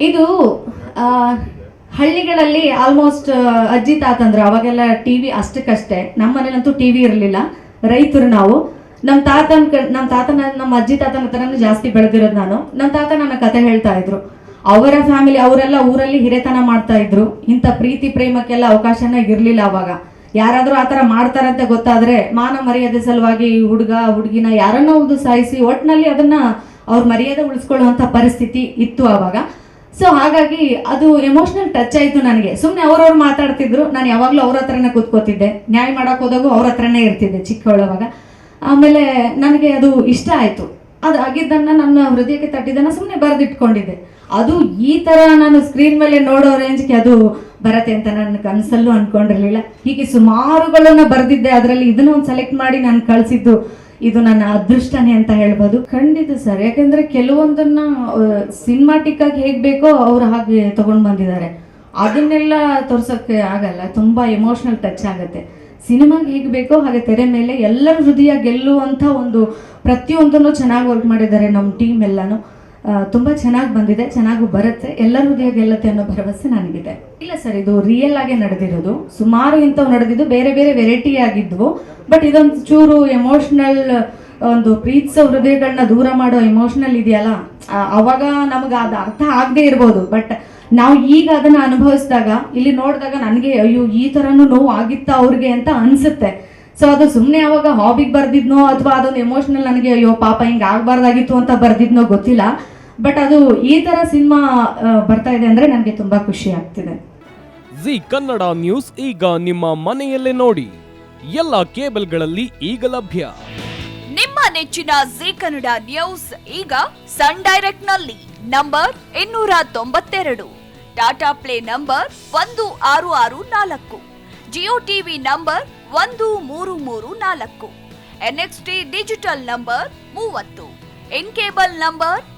ಇದು ಹಳ್ಳಿಗಳಲ್ಲಿ ಆಲ್ಮೋಸ್ಟ್ ಅಜ್ಜಿ ತಾತಂದ್ರು, ಅವಾಗೆಲ್ಲ ಟಿ ವಿ ಅಷ್ಟಕ್ಕಷ್ಟೇ. ನಮ್ಮ ಮನೇಲಂತೂ ಟಿ ವಿ ಇರಲಿಲ್ಲ. ರೈತರು ನಾವು. ನಮ್ಮ ತಾತನ ನಮ್ಮ ತಾತನ ನಮ್ಮ ಅಜ್ಜಿ ತಾತನ ಹತ್ರನೂ ಜಾಸ್ತಿ ಬೆಳೆದಿರೋದು ನಾನು. ನಮ್ಮ ತಾತ ನನ್ನ ಕತೆ ಹೇಳ್ತಾ ಇದ್ರು. ಅವರ ಫ್ಯಾಮಿಲಿ ಅವರೆಲ್ಲ ಊರಲ್ಲಿ ಹಿರೇತನ ಮಾಡ್ತಾ ಇದ್ರು. ಇಂಥ ಪ್ರೀತಿ, ಪ್ರೇಮಕ್ಕೆಲ್ಲ ಅವಕಾಶನೇ ಇರಲಿಲ್ಲ ಅವಾಗ. ಯಾರಾದರೂ ಆ ಥರ ಮಾಡ್ತಾರಂತ ಗೊತ್ತಾದ್ರೆ, ಮಾನ ಮರ್ಯಾದೆ ಸಲುವಾಗಿ ಹುಡುಗ ಹುಡುಗಿನ ಯಾರನ್ನೋ ಒಂದು ಸಾಯಿಸಿ ಒಟ್ಟಿನಲ್ಲಿ ಅದನ್ನ ಅವ್ರ ಮರ್ಯಾದೆ ಉಳಿಸ್ಕೊಳ್ಳುವಂಥ ಪರಿಸ್ಥಿತಿ ಇತ್ತು ಆವಾಗ ಸೊ ಹಾಗಾಗಿ ಅದು ಎಮೋಷನಲ್ ಟಚ್ ಆಯಿತು ನನಗೆ. ಸುಮ್ಮನೆ ಅವ್ರವ್ರು ಮಾತಾಡ್ತಿದ್ರು. ನಾನು ಯಾವಾಗಲೂ ಅವ್ರ ಹತ್ರನೇ ಕೂತ್ಕೋತಿದ್ದೆ. ನ್ಯಾಯ ಮಾಡಕ್ ಹೋದಾಗೂ ಅವ್ರ ಹತ್ರನೇ ಇರ್ತಿದ್ದೆ ಚಿಕ್ಕವಳವಾಗ. ಆಮೇಲೆ ನನಗೆ ಅದು ಇಷ್ಟ ಆಯಿತು. ಅದು ಆಗಿದ್ದನ್ನ ನನ್ನ ಹೃದಯಕ್ಕೆ ತಟ್ಟಿದ್ದನ್ನು ಸುಮ್ಮನೆ ಬರೆದಿಟ್ಕೊಂಡಿದ್ದೆ. ಅದು ಈ ತರ ನಾನು ಸ್ಕ್ರೀನ್ ಮೇಲೆ ನೋಡೋ ರೇಂಜ್ಗೆ ಅದು ಬರತ್ತೆ ಅಂತ ನನ್ನ ಕನಸಲ್ಲೂ ಅನ್ಕೊಂಡಿರ್ಲಿಲ್ಲ. ಹೀಗೆ ಸುಮಾರುಗಳನ್ನ ಬರೆದಿದ್ದೆ. ಅದರಲ್ಲಿ ಇದನ್ನ ಒಂದು ಸೆಲೆಕ್ಟ್ ಮಾಡಿ ನಾನು ಕಳಿಸಿದ್ದು. ಇದು ನನ್ನ ಅದೃಷ್ಟನೇ ಅಂತ ಹೇಳ್ಬೋದು. ಖಂಡಿತ ಸರ್, ಯಾಕಂದ್ರೆ ಕೆಲವೊಂದನ್ನ ಸಿನಿಮಾಟಿಕ್ ಆಗಿ ಹೇಗ್ ಬೇಕೋ ಅವ್ರು ಹಾಗೆ ತಗೊಂಡ್ ಬಂದಿದ್ದಾರೆ. ಅದನ್ನೆಲ್ಲ ತೋರ್ಸೋಕ್ಕೆ ಆಗಲ್ಲ, ತುಂಬಾ ಎಮೋಷನಲ್ ಟಚ್ ಆಗುತ್ತೆ. ಸಿನಿಮಾಗೆ ಹೇಗೆ ಬೇಕೋ ಹಾಗೆ ತೆರೆ ಮೇಲೆ ಎಲ್ಲರ ಹೃದಯ ಗೆಲ್ಲುವಂಥ ಒಂದು ಪ್ರತಿಯೊಂದನ್ನು ಚೆನ್ನಾಗಿ ವರ್ಕ್ ಮಾಡಿದ್ದಾರೆ ನಮ್ಮ ಟೀಮ್ ಎಲ್ಲಾನು. ತುಂಬಾ ಚೆನ್ನಾಗಿ ಬಂದಿದೆ, ಚೆನ್ನಾಗೂ ಬರುತ್ತೆ, ಎಲ್ಲರೂ ಹೃದಯ ಗೆಲ್ಲುತ್ತೆ ಅನ್ನೋ ಭರವಸೆ ನನಗಿದೆ. ಇಲ್ಲ ಸರ್, ಇದು ರಿಯಲ್ ಆಗಿ ನಡೆದಿರೋದು. ಸುಮಾರು ಇಂಥವು ನಡೆದಿದ್ದು, ಬೇರೆ ಬೇರೆ ವೆರೈಟಿ ಆಗಿದ್ವು ಬಟ್ ಇದೊಂದು ಚೂರು ಎಮೋಷ್ನಲ್ ಒಂದು ಪ್ರೀತಿಸೋ ಹೃದಯಗಳನ್ನ ದೂರ ಮಾಡೋ ಎಮೋಷನಲ್ ಇದೆಯಲ್ಲ ಅವಾಗ ನಮ್ಗೆ ಅದು ಅರ್ಥ ಆಗದೆ ಇರ್ಬೋದು ಬಟ್ ನಾವು ಈಗ ಅದನ್ನ ಅನುಭವಿಸಿದಾಗ, ಇಲ್ಲಿ ನೋಡಿದಾಗ ನನಗೆ, ಅಯ್ಯೋ, ಈ ಥರನೂ ನೋವು ಆಗಿತ್ತ ಅವ್ರಿಗೆ ಅಂತ ಅನ್ಸುತ್ತೆ. ಸೊ ಅದು ಸುಮ್ಮನೆ ಅವಾಗ ಹಾಬಿಗೆ ಬರ್ದಿದ್ನೋ ಅಥವಾ ಅದೊಂದು ಎಮೋಷನಲ್ ನನಗೆ, ಅಯ್ಯೋ, ಪಾಪ ಹಿಂಗೆ ಆಗಬಾರ್ದಾಗಿತ್ತು ಅಂತ ಬರ್ದಿದ್ನೋ ಗೊತ್ತಿಲ್ಲ. ಬಟ್ ಅದು ಈ ತರ ಸಿನಿಮಾ ಬರ್ತಾ ಇದೆ ಅಂದರೆ ನನಗೆ ತುಂಬ ಖುಷಿ ಆಗ್ತಿದೆ. ಜಿ ಕನ್ನಡ ನ್ಯೂಸ್ ಈಗ ನಿಮ್ಮ ಮನೆಯಲ್ಲೇ ನೋಡಿ. ಎಲ್ಲ ಕೇಬಲ್ಗಳಲ್ಲಿ ಈಗ ಲಭ್ಯ. ನಿಮ್ಮ ನೆಚ್ಚಿನ ಜಿ ಕನ್ನಡ ನ್ಯೂಸ್ ಈಗ ಸನ್ ಡೈರೆಕ್ಟ್ನಲ್ಲಿ ನಂಬರ್ ಇನ್ನೂರ ತೊಂಬತ್ತೆರಡು. ಟಾಟಾ ಪ್ಲೇ ನಂಬರ್ ಒಂದು ಆರು ಆರು ನಾಲ್ಕು. ಜಿಯೋ ಟಿವಿ ನಂಬರ್ ಒಂದು ಮೂರು ಮೂರು ನಾಲ್ಕು. ಎನ್ಎಕ್ಸ್ಟಿ ಡಿಜಿಟಲ್ ನಂಬರ್ ಮೂವತ್ತು. In cable number